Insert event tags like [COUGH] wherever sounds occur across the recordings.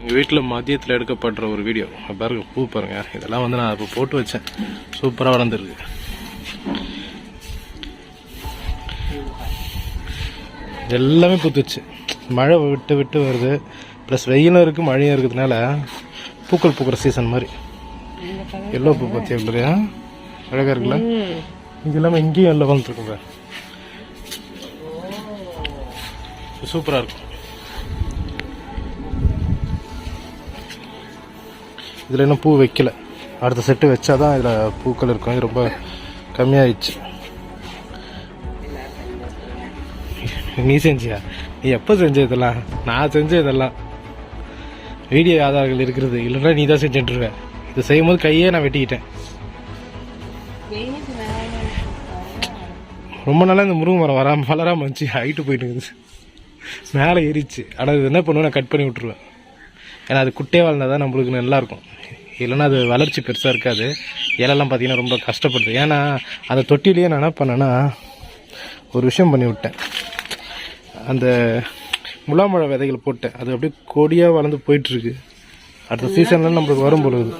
எங்கள் வீட்டில் மதியத்தில் எடுக்கப்படுற ஒரு வீடியோ பாருங்க பூ பாருங்க. இதெல்லாம் வந்து நான் இப்போ போட்டு வச்சேன். சூப்பராக வளர்ந்துருக்கு. எல்லாமே பூத்துச்சு. மழை விட்டு விட்டு வருது. ப்ளஸ் வெயிலும் இருக்குது மழையும் இருக்கிறதுனால பூக்கள் பூக்கிற சீசன் மாதிரி. எல்லோ பூ பற்றி இல்லையா அழகாக இருக்குல்ல? இது இல்லாமல் இங்கேயும் எல்லாம் வந்துருக்குங்க சூப்பராக இருக்கும். இதில் இன்னும் பூ வைக்கல. அடுத்த செட்டு வச்சாதான் இதில் பூக்கள் இருக்கும். இது ரொம்ப கம்மியாயிடுச்சு. நீ செஞ்சியா? நீ எப்போ செஞ்ச இதெல்லாம்? நான் செஞ்ச இதெல்லாம். வீடியோ ஆதாரங்கள் இருக்கிறது. இல்லைன்னா நீ தான் செஞ்சுட்டுருவ. இதை செய்யும் போது கையே நான் வெட்டிக்கிட்டேன். ரொம்ப நாளாக இந்த முருங்கை மரம் வராம வளராமல் இருந்துச்சு. ஹைட்டு போயிட்டு இருக்குது. மேலே ஏறிச்சு ஆனால் இது என்ன பண்ணுவேன்? நான் கட் பண்ணி விட்ருவேன் ஏன்னா அது குட்டே வளர்ந்தா தான் நம்மளுக்கு நல்லாயிருக்கும். இல்லைன்னா அது வளர்ச்சி பெருசாக இருக்காது. இலெல்லாம் பார்த்திங்கன்னா ரொம்ப கஷ்டப்படுது. ஏன்னா அந்த தொட்டிலேயே நான் என்ன பண்ணேன்னா ஒரு விஷயம் பண்ணி விட்டேன். அந்த முலாமழை விதைகள் போட்டேன். அது அப்படியே கொடியாக வளர்ந்து போயிட்டுருக்கு. அடுத்த சீசன்ல நம்மளுக்கு வரும் பொழுது.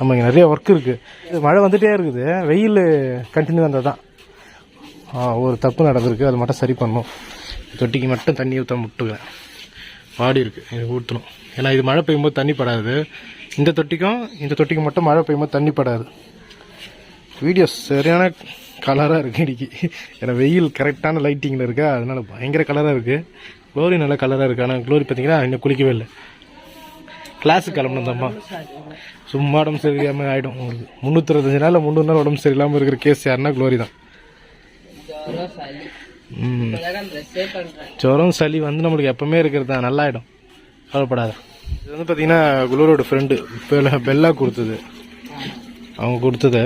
ஆமாங்க நிறைய ஒர்க் இருக்குது மழை வந்துகிட்டே இருக்குது. வெயில் கண்டினியூ வந்தால் தான் ஆ, ஒரு தப்பு நடந்திருக்கு. அது மட்டும் சரி பண்ணணும் தொட்டிக்கு மட்டும் தண்ணி ஊற்ற முட்டுக்கிறேன் வாடி இருக்கு. இது ஊற்றணும் ஏன்னா இது மழை பெய்யும்போது தண்ணி படாது. இந்த தொட்டிக்கும் இந்த தொட்டிக்கும் மட்டும் மழை பெய்யும்போது தண்ணி படாது. வீடியோ சரியான கலராக இருக்கு இன்னைக்கு. ஏன்னா வெயில் கரெக்டான லைட்டிங்கில் இருக்கா. அதனால பயங்கர கலராக இருக்குது க்ளோரி நல்ல கலராக இருக்குது ஆனால் க்ளோரி பார்த்தீங்கன்னா இன்னும் குளிக்கவே இல்லை. கிளாஸுக்கு கிளம்பணும் தம்மா சும்மா உடம்பு சரியில்லாமல் ஆகிடும் உங்களுக்கு முந்நூற்றஞ்சு நாள் முந்நூறு நாள் உடம்பு சரியில்லாமல் இருக்கிற கேஸ் யாருன்னா க்ளோரி தான். ஜுரம் சளி வந்து நம்மளுக்கு எப்பவுமே இருக்கிறது தான். நல்லாயிடும் கவலைப்படாத. இது வந்து பார்த்தீங்கன்னா குளோரியோட ஃப்ரெண்டு பெல்லா பெல்லா கொடுத்தது. அவங்க கொடுத்தது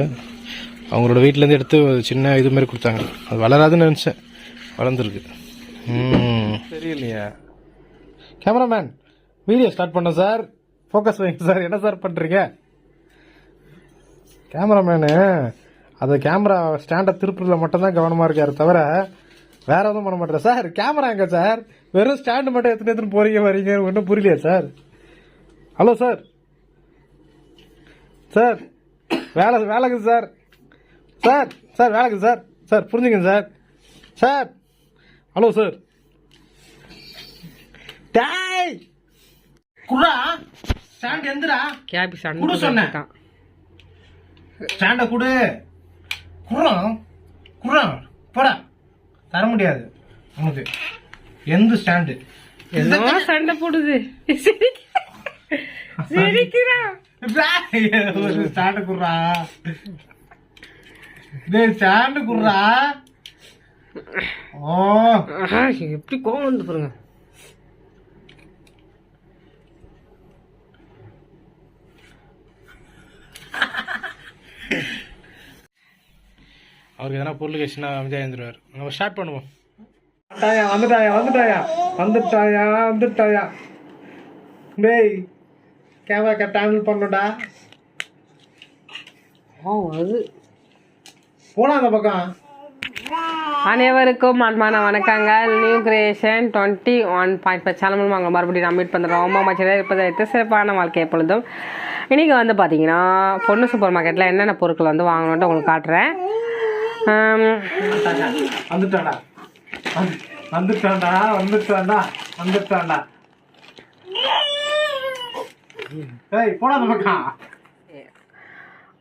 அவங்களோட வீட்டிலேருந்து எடுத்து சின்ன இது மாதிரி கொடுத்தாங்க. அது வளராதுன்னு நினச்சேன். வளர்ந்துருக்கு. தெரியலையா. கேமராமேன் வீடியோ ஸ்டார்ட் பண்ணோம் சார் ஃபோக்கஸ் வைங்க சார் என்ன சார் பண்ணுறீங்க கேமராமேனு அந்த கேமரா ஸ்டாண்டை திருப்புறதுல மட்டும்தான் கவனமாக இருக்காரு தவிர வேற எதுவும் பண்ண மாட்டேன் சார் கேமரா எங்க சார் வெறும் ஸ்டாண்டு மட்டும் எத்தனை எத்தனை போறீங்க வரீங்க ஒன்றும் புரியலையா சார் ஹலோ சார் சார் வேலை வேலைக்குது சார் சார் சார் வேலைக்குது சார் சார் புரிஞ்சுங்க சார் சார் ஹலோ சார். டேய்! குர்ரா ஸ்டாண்ட் எந்திரா? கேபி குடு சொன்னேன். ஸ்டாண்ட குடு. குர்ரம் குர்ரம் போடா. தர முடியாது. உனக்கு. எந்த ஸ்டாண்டு என்னமோ சண்டை போடுது. [LAUGHS] சிரிக்கிறான் ஒரு ஸ்டாண்டு குர்ரா டேய் ஸ்டாண்டு ஆஹா, எப்படி கோவம் வந்து பாருங்க. அவருக்கு எதனா பொருள் கேச்சுன்னா அமைதியாக எழுந்துருவார் நம்ம ஸ்டார்ட் பண்ணுவோம். வந்துட்டாயா வந்துட்டாயா வந்துட்டாயா? வந்துட்டாயா வந்துட்டாயா? டேய் கேமரா கரெக்ட் ஹேண்டில் பண்ணுடா ஓ அது போடா அந்த பக்கம். அனைவருக்கும் அன்பான வணக்கங்கள். New creation twenty one point five channel மூலமாக மறுபடியும் நான் மீட் பண்ணுறோம் அம்மா மச்சில் இருப்பதை எடுத்து சிறப்பான வாழ்க்கை எப்பொழுதும் இன்றைக்கி வந்து பார்த்தீங்கன்னா பொண்ணு சூப்பர் மார்க்கெட்டில் என்னென்ன பொருட்கள் வந்து வாங்கணுன்ட்டு உங்களுக்கு காட்டுறேன்.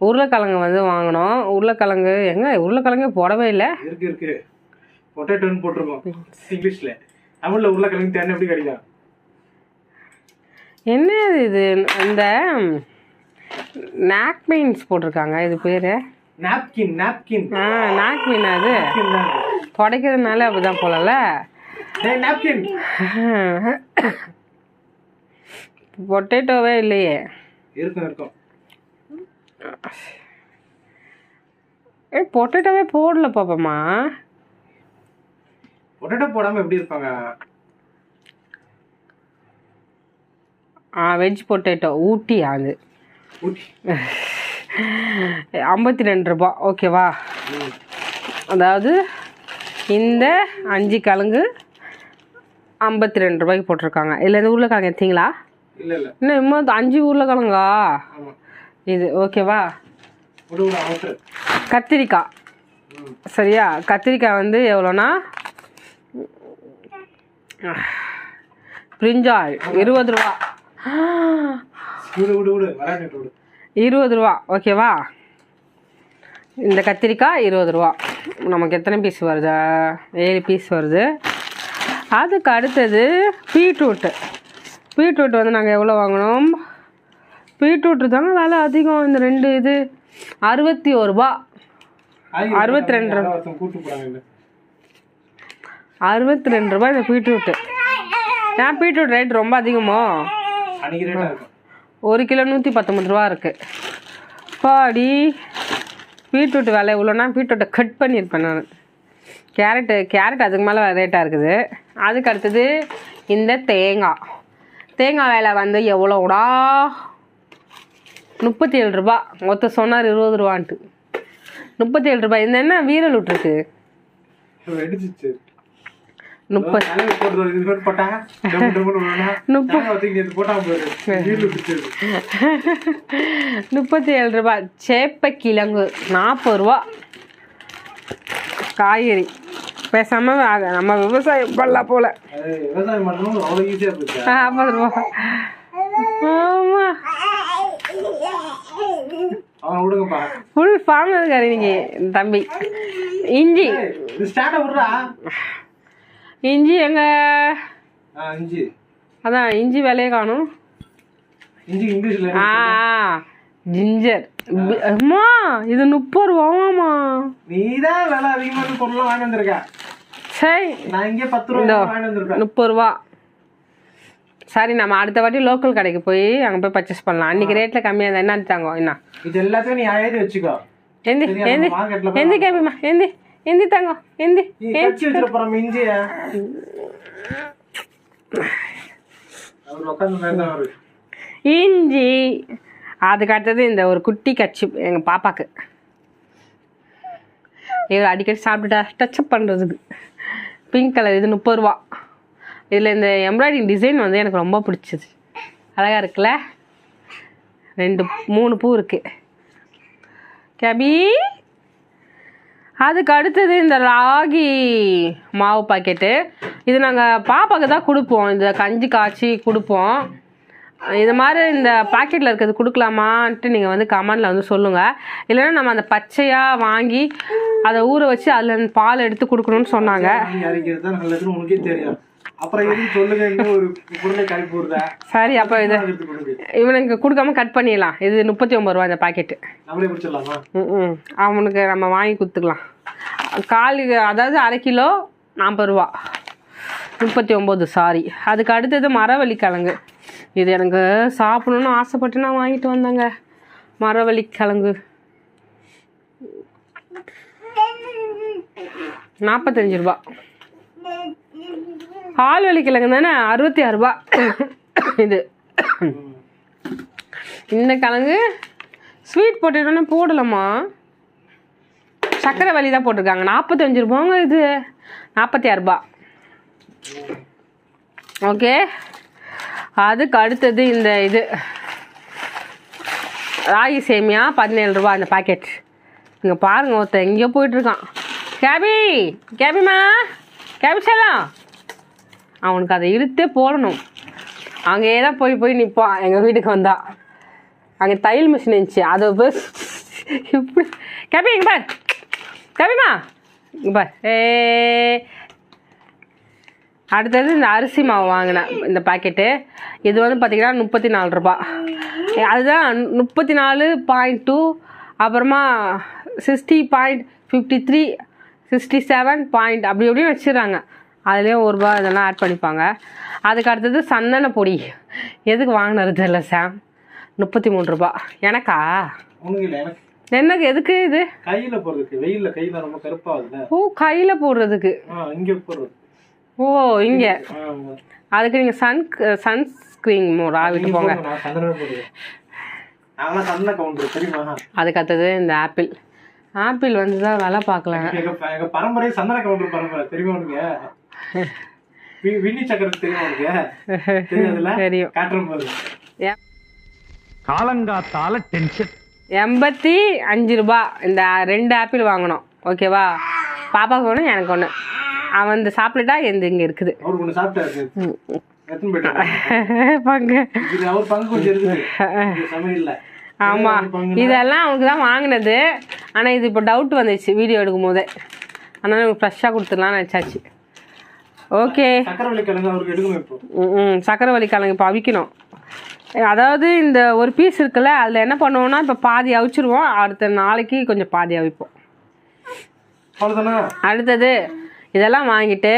உருளைக்கிழங்கு வந்து வாங்கினோம் உருளைக்கிழங்கு எங்கே? உருளைக்கிழங்கே போடவே இல்லை. இருக்கு இருக்கு. பொட்டேட்டோன்னு போட்டிருக்கோம். இங்கிலீஷ்ல தமிழ்ல உருளைக்கிழங்கு தேன் எப்படி கிடைக்கும்? என்ன இது? இந்த நாக்மீன்ஸ் போட்டிருக்காங்க. இது பேர்? நாப்கின் நாப்கின் ஆ நாக்மீன் அது. துடைக்கிறதுனால அப்படிதான் போலல நாப்கின் பொட்டேட்டோவே இல்லையே. இருக்கும் இருக்கும். ஏ பொட்டேட்டோவே போடல பாப்பம்மா பொட்டேட்டோ போடாம எப்படி இருப்பாங்க? ஆ வெஜ் பொட்டேட்டோ ஊட்டி அது ஐம்பத்தி ரெண்டு ரூபா. ஓகேவா அதாவது இந்த அஞ்சு கிழங்கு ஐம்பத்தி ரெண்டு ரூபாய்க்கு போட்டிருக்காங்க. இல்லை இந்த உருளைக்கிழங்கு எடுத்தீங்களா? இன்னும் இன்னும் அஞ்சு உருளைக்கிழங்கா? இது ஓகேவா கத்திரிக்காய். சரியா? கத்திரிக்காய் வந்து எவ்வளோனா பிரிஞ்சால் இருபது ரூபா. இருபது ரூபா ஓகேவா இந்த கத்திரிக்காய் இருபது ரூபா. நமக்கு எத்தனை பீஸ் வருது? ஏழு பீஸ் வருது. அதுக்கு அடுத்தது பீட்ரூட்டு. பீட்ரூட் வந்து நாங்கள் எவ்வளோ வாங்கினோம்? பீட்ரூட் தாங்க விலை அதிகம். இந்த ரெண்டு இது அறுபத்தி ஒரு ரூபா. அறுபத்தி ரெண்டு ரூபா. அறுபத்தி ரெண்டு ரூபாய் இந்த பீட்ரூட்டு. ஏன் பீட்ரூட் ரேட் ரொம்ப அதிகமோ? ஒரு கிலோ நூற்றி பத்தொம்பது ரூபா இருக்குது பாடி பீட்ரூட் விலை இவ்வளோனா பீட்ரூட்டை கட் பண்ணியிருப்பேன் நான். கேரட்டு கேரட் அதுக்கு மேலே ரேட்டாக இருக்குது. அதுக்கு அடுத்தது இந்த தேங்காய். தேங்காய் விலை வந்து எவ்வளோடா? முப்பத்தி ஏழு ரூபா. மொத்தம் சொன்னார் இருபது ரூபான்ட்டு. முப்பத்தி ஏழு ரூபாய். இந்த என்ன வீரல் வெடிச்சிச்சு முப்பது. முப்பத்தி ஏழு ரூபாய் சேப்பக்கிழங்கு நாற்பது ரூபா. காய்கறி. பேசாம நம்ம விவசாயம் பண்ணலாம் போல. நாற்பது ரூபா. ஆமா. ஃபுல் ஃபார்ம் இருக்காரு இன்னைக்கு தம்பி. இஞ்சி ஏய், இது ஸ்டார்ட்டை விட்றா இஞ்சி எங்க? இஞ்சி. அதான் இஞ்சி விலையை காணும். இஞ்சி இங்கிலீஷில் ஆ ஜிஞ்சர். அம்மா இது முப்பது ரூபாவாமா நீ தான் விலை அதிகமான வாங்கி வந்திருக்க. சரி. நான் இங்கே பத்து ரூபா வாங்கி முப்பது ரூபா. சரி நம்ம அடுத்த வாட்டி லோக்கல் கடைக்கு போய் அங்கே போய் பர்ச்சேஸ் பண்ணலாம். அன்னைக்கு ரேட்டில் கம்மியாக இருந்தால் என்ன தாங்க என்ன இது எல்லாத்தையும் நீ எழுதி வச்சுக்கோ. எந்தி எந்தி எந்தி கேபிமா எந்தி எந்தி தாங்க எந்தி. இஞ்சி. அதுக்கு அடுத்தது இந்த ஒரு குட்டி கட்சி எங்கள் பாப்பாக்கு. இவர் அடிக்கடி சாப்பிட்டுட்டா டச்சப் பண்ணுறதுக்கு பிங்க் கலர் இது முப்பது ரூபா. இதில் இந்த எம்ப்ராய்டிங் டிசைன் வந்து எனக்கு ரொம்ப பிடிச்சது. அழகாக இருக்குல்ல? ரெண்டு மூணு பூ இருக்குது கேபி அதுக்கு அடுத்தது இந்த ராகி மாவு பாக்கெட்டு இது நாங்கள் பாப்பாக்கு தான் கொடுப்போம். இந்த கஞ்சி காய்ச்சி கொடுப்போம். இது மாதிரி இந்த பாக்கெட்டில் இருக்கிறது கொடுக்கலாமான்ட்டு நீங்கள் வந்து கமெண்டில் வந்து சொல்லுங்கள் இல்லைன்னா நம்ம அந்த பச்சையாக வாங்கி அதை ஊற வச்சு அதில் பால் எடுத்து கொடுக்கணும்னு சொன்னாங்க. சரி அப்போ இது இவனுக்கு கொடுக்காம கட் பண்ணிடலாம். இது முப்பத்தி ஒம்பது ரூபா இந்த பாக்கெட்டு ம் அவனுக்கு நம்ம வாங்கி கொடுத்துக்கலாம். கால் அதாவது அரை கிலோ நாற்பது ரூபா. முப்பத்தி ஒம்பது சாரி அதுக்கு அடுத்தது மரவள்ளி கிழங்கு இது எனக்கு சாப்பிடணும்னு ஆசைப்பட்டு நான் வாங்கிட்டு வந்தேங்க. மரவள்ளி கிழங்கு நாற்பத்தஞ்சு ரூபா. ஆள்வள்ளி கிழங்கு தானே? அறுபத்தி ஆறு ரூபா. இது. இந்த கிழங்கு ஸ்வீட் பொட்டேட்டோன்னு போடலாமா சக்கரை வலி தான் போட்டிருக்காங்க. நாற்பத்தஞ்சு ரூபாங்க இது. நாற்பத்தி ஆறுரூபா ஓகே. அதுக்கு அடுத்தது இந்த இது. ராகி சேமியா பதினேழு ரூபா அந்த பாக்கெட் இங்கே பாருங்க ஒருத்தன் எங்கேயோ போயிட்டுருக்கான். கேபி கேபிமா கேபி செல்லாம் அவனுக்கு அதை இழுத்தே போடணும். அங்கேயே தான் போய் போய் நிற்பான் எங்கள் வீட்டுக்கு வந்தா. அங்கே தையல் மிஷின் இருந்துச்சு. அதை போய் இப்படி கேபி இங்கே பார். கேபிமா இப்போ பார். ஏ அடுத்தது இந்த அரிசி மாவு வாங்கினேன் இந்த பாக்கெட்டு. இது வந்து பார்த்திங்கன்னா முப்பத்தி நாலு ரூபா அதுதான் முப்பத்தி நாலு பாயிண்ட் டூ அப்புறமா sixty point fifty three sixty seven point அப்படி இப்படின்னு வச்சிடுறாங்க. அதுலேயும் ஒரு ரூபா இதெல்லாம் ஆட் பண்ணிப்பாங்க. அதுக்கு அடுத்தது சந்தன பொடி. எதுக்கு வாங்கினது தெரியல சாம்? முப்பத்தி மூணு ரூபா. எனக்கா எனக்கு எதுக்கு இது? கையில போடுறதுக்கு வெயில்ல கையில ரொம்ப கருப்பாகுதுல்ல ஓ கையில் போடுறதுக்கு. ஆ இங்க போடுறது. ஓ இங்கே. அதுக்கு நீங்கள் சன் சன்ஸ்க்ரீன் மோரா விட்டு நீங்க போங்க. அதுக்கு அடுத்தது இந்த ஆப்பிள். ஆப்பிள் வந்து தான் விலை பார்க்கல. எங்க பரம்பரை சந்தன கவுண்டர் பரம்பரை தெரியுமா உனக்கு? [LAUGHS] வி- வின்னி சக்கரத்து தெரியுமா உனக்கு? தெரியும். காட்டுற போது காலங்காத்தால டென்ஷன் எண்பத்தி அஞ்சு ரூபா. இந்த ரெண்டு ஆப்பிள் வாங்கினோம் ஓகேவா பாப்பாவுக்கு ஒன்று எனக்கு ஒன்று அவன் இந்த சாப்பிட்டுட்டா எந்த இங்கே இருக்குது. [LAUGHS] பங்கு. ஆமாம் இதெல்லாம் அவனுக்கு தான் வாங்கினது. ஆனால் இது இப்போ டவுட் வந்துச்சு வீடியோ எடுக்கும் போதே. அதனால எனக்கு ஃப்ரெஷ்ஷாக கொடுத்துடலாம்னு நினச்சாச்சு. ஓகே சக்கரவள்ளி கிழங்கு அவருக்கு எடுக்கணும் இப்போ. ம் சக்கரவள்ளி கிழங்கு இப்போ அவிக்கணும். அதாவது இந்த ஒரு பீஸ் இருக்குல்ல அதில் என்ன பண்ணுவோம்னா இப்போ பாதி அவிச்சிருவோம் அடுத்த நாளைக்கு கொஞ்சம் பாதி அவிப்போம். அடுத்தது இதெல்லாம் வாங்கிட்டு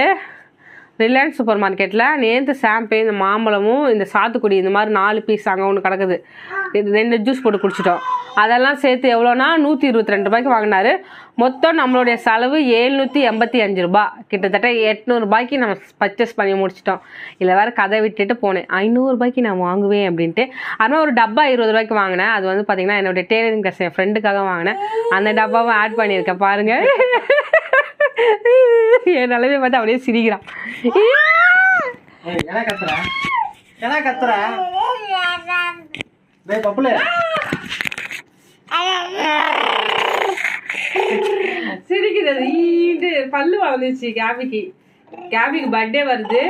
ரிலையன்ஸ் சூப்பர் மார்க்கெட்டில் நேற்று ஷாம்பு இந்த மாம்பழமும் இந்த சாத்துக்குடி இந்த மாதிரி நாலு பீஸ் அங்கே ஒன்று கிடக்குது. இது ரெண்டு ஜூஸ் போட்டு குடிச்சிட்டோம். அதெல்லாம் சேர்த்து எவ்வளோனா நூற்றி இருபத்தி ரெண்டு ரூபாய்க்கு வாங்கினாரு. மொத்தம் நம்மளுடைய செலவு ஏழ்நூற்றி எண்பத்தி அஞ்சு ரூபாய். கிட்டத்தட்ட எட்நூறுபாய்க்கு நம்ம பர்ச்சேஸ் பண்ணி முடிச்சிட்டோம். இல்லை வேறு கதை விட்டுட்டு போனேன். ஐநூறுரூபாய்க்கு நான் வாங்குவேன் அப்படின்ட்டு. அதனால் ஒரு டப்பா இருபது ரூபாய்க்கு வாங்கினேன். அது வந்து பார்த்திங்கன்னா என்னுடைய டெய்லரிங் கிளாஸ் என் ஃப்ரெண்டுக்காக வாங்கினேன். அந்த டப்பாவும் ஆட் பண்ணியிருக்கேன். பாருங்கள் என் நிலைமை பார்த்து அப்படியே சிரிக்கிறான் அது ஈண்டு பல்லு வளர்ந்துச்சு கேபிக்கு. கேபிக்கு பர்த்டே வருது.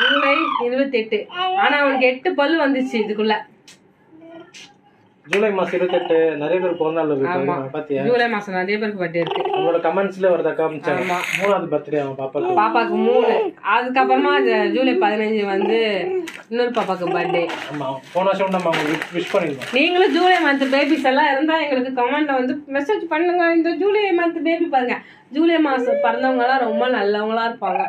ஜூலை இருபத்தெட்டு. ஆனா அவனுக்கு எட்டு பல்லு வந்துச்சு இதுக்குள்ள. ஜூலை மாசம் இருபத்தெட்டு நிறைய பேர் பிறந்த நாள் இருக்காங்க பாத்தியா? ஜூலை மாசம் நிறைய பேருக்கு பர்த்டே இருக்கு. நம்மளோட கமெண்ட்ஸ்ல வரத காமிச்சாங்க. மூணாவது பர்த்டே அவன் பாப்பாக்கு. பாப்பாக்கு மூணு. அதுக்கப்புறமா ஜூலை பதினஞ்சு வந்து இன்னொரு பாப்பாக்கு பர்த்டே ஆமா. போன வருஷம் நம்ம அவங்க விஷ் பண்ணிருந்தோம் நீங்களும் ஜூலை மந்த் பேபிஸ் எல்லாம் இருந்தா எங்களுக்கு கமெண்ட்ல வந்து மெசேஜ் பண்ணுங்க. இந்த ஜூலை மந்த் பேபி பாருங்க. ஜூலை மாசம் பிறந்தவங்க எல்லாம் ரொம்ப நல்லவங்களா இருப்பாங்க.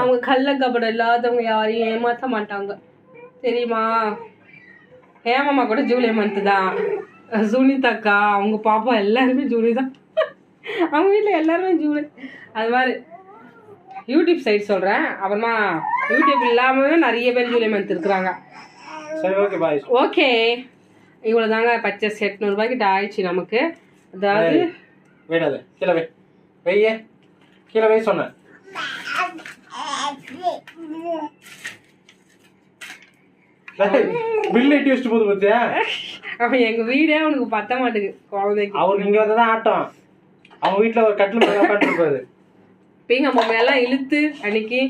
அவங்க கள்ள கபடம் இல்லாதவங்க யாரையும் ஏமாத்த மாட்டாங்க. தெரியுமா? ஹேமம்மா கூட ஜூலை மந்த் தான். சுனிதாக்கா அவங்க பாப்பா எல்லாருமே ஜூலை தான். அவங்க வீட்டில் எல்லாருமே ஜூலை. அது மாதிரி யூடியூப் சைட் சொல்கிறேன் அப்புறமா யூடியூப் இல்லாமவே நிறைய பேர் ஜூலை மந்த் இருக்கிறாங்க. சரி ஓகே பாய் ஓகே. இவ்வளோ தாங்க பர்ச்சேஸ் எட்நூறுபாய்க்கிட்ட ஆயிடுச்சு நமக்கு. அதாவது வேடாது கீழே வை. வெய்ய. கீழே வை சொன்னேன். பில் எட்டி வச்சுட்டு போகுது பத்தியா அவன் எங்கள் வீடே அவனுக்கு பத்த மாட்டேங்குது குழந்தைக்கு. அவருக்கு இங்க வந்ததான் ஆட்டம். அவங்க வீட்டுல ஒரு கட்டில் மேல உட்காந்துருப்பாரு பீங்க பொம்மையெல்லாம் இழுத்து அன்னைக்கு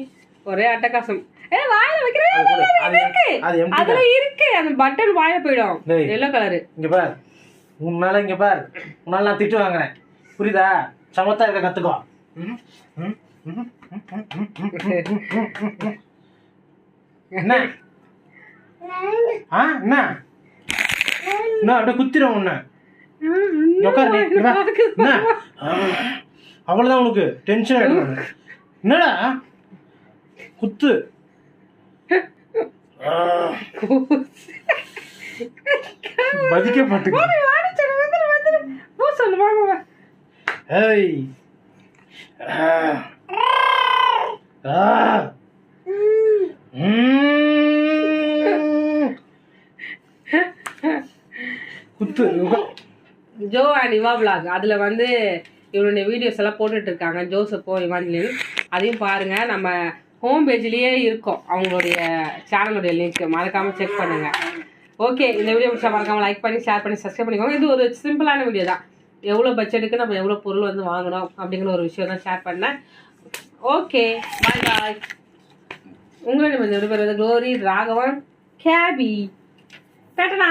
ஒரே அட்டகாசம். ஏ வாயில வைக்கிறேன் அதுல இருக்கு அந்த பட்டன் வாயில போயிடும். எல்லோ கலரு இங்க பார். உன்னால இங்க பார். உன்னால நான் திட்டு வாங்குறேன். புரியுதா? சமத்தா இருக்க கத்துக்கோ? என்ன? ஆ என்ன? என்ன அப்படியே குத்திரும் உன்னை. உட்காரு. என்ன? ஆ, அவ்வளவுதான் உனக்கு. டென்ஷன் என்னடா? குத்து. ஆ, மதிக்க மாட்டேங்குது போ சொல்லு வாங்க வா. ஏய். ஆ. ஆ. ம். குத்து ஜோ அண்ட் இவா vlog. அதுல வந்து இவனுடைய வீடியோஸ் எல்லாம் போட்டுட்டு இருக்காங்க ஜோசப்போ இவாஞ்சலின் அதையும் பாருங்க. நம்ம ஹோம் பேஜ்லயே இருக்கும். அவங்களுடைய சேனலுடைய லிங்க் மறக்காம செக் பண்ணுங்க. ஓகே இந்த வீடியோ முடிச்சா மறக்காம லைக் பண்ணி ஷேர் பண்ணி சப்ஸ்கிரைப் பண்ணிக்கோங்க. இது ஒரு சிம்பிளான வீடியோ தான். எவ்வளோ பட்ஜெட்டுக்கு நம்ம எவ்வளோ பொருள் வந்து வாங்கணும் அப்படிங்கிற ஒரு விஷயம் தான் ஷேர் பண்ணேன். ஓகே பாய் பாய் உங்களுடைய இந்த விடுபெறுவது க்ளோரி ராகவன் கேபி. கட்டணா